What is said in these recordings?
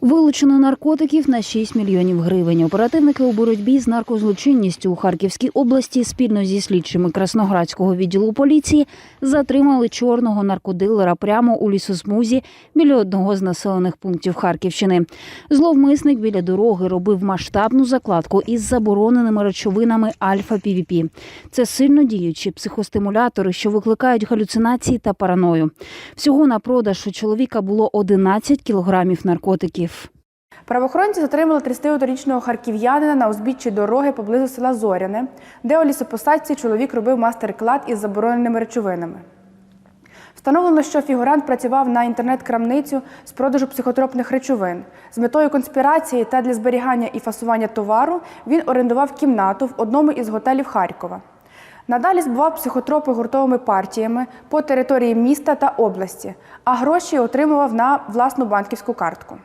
Вилучено наркотиків на 6 мільйонів гривень. Оперативники у боротьбі з наркозлочинністю у Харківській області спільно зі слідчими Красноградського відділу поліції затримали чорного наркодилера прямо у лісосмузі біля одного з населених пунктів Харківщини. Зловмисник біля дороги робив масштабну закладку із забороненими речовинами альфа-півіпі. Це сильно діючі психостимулятори, що викликають галюцинації та параною. Всього на продаж у чоловіка було 11 кілограмів наркотиків. Правоохоронці затримали 31-річного харків'янина на узбіччі дороги поблизу села Зоряне, де у лісопосадці чоловік робив мастер-клад із забороненими речовинами. Встановлено, що фігурант працював на інтернет-крамницю з продажу психотропних речовин. З метою конспірації та для зберігання і фасування товару він орендував кімнату в одному із готелів Харкова. Надалі збував психотропи гуртовими партіями по території міста та області, а гроші отримував на власну банківську картку.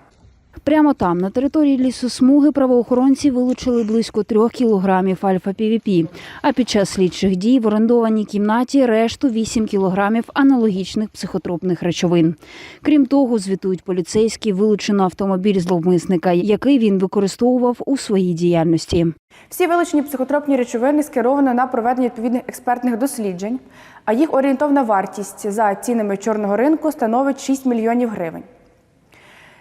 Прямо там, на території лісосмуги, правоохоронці вилучили близько трьох кілограмів альфа-півіпі. А під час слідчих дій в орендованій кімнаті решту 8 кілограмів аналогічних психотропних речовин. Крім того, звітують поліцейські, вилучено автомобіль зловмисника, який він використовував у своїй діяльності. Всі вилучені психотропні речовини скеровано на проведення відповідних експертних досліджень, а їх орієнтовна вартість за цінами чорного ринку становить 6 мільйонів гривень.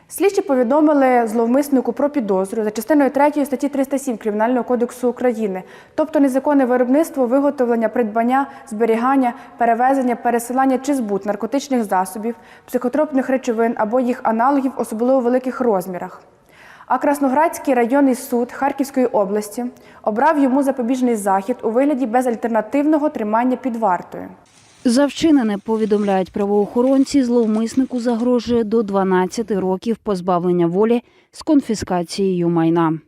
Слідчі повідомили зловмиснику про підозру за частиною 3 статті 307 Кримінального кодексу України, тобто незаконне виробництво, виготовлення, придбання, зберігання, перевезення, пересилання чи збут наркотичних засобів, психотропних речовин або їх аналогів особливо великих розмірах. А Красноградський районний суд Харківської області обрав йому запобіжний захід у вигляді безальтернативного тримання під вартою. За вчинене повідомляють правоохоронці, зловмиснику загрожує до 12 років позбавлення волі з конфіскацією майна.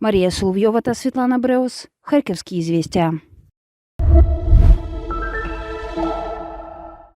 Марія Соловйова та Світлана Бреус, Харківські звістя.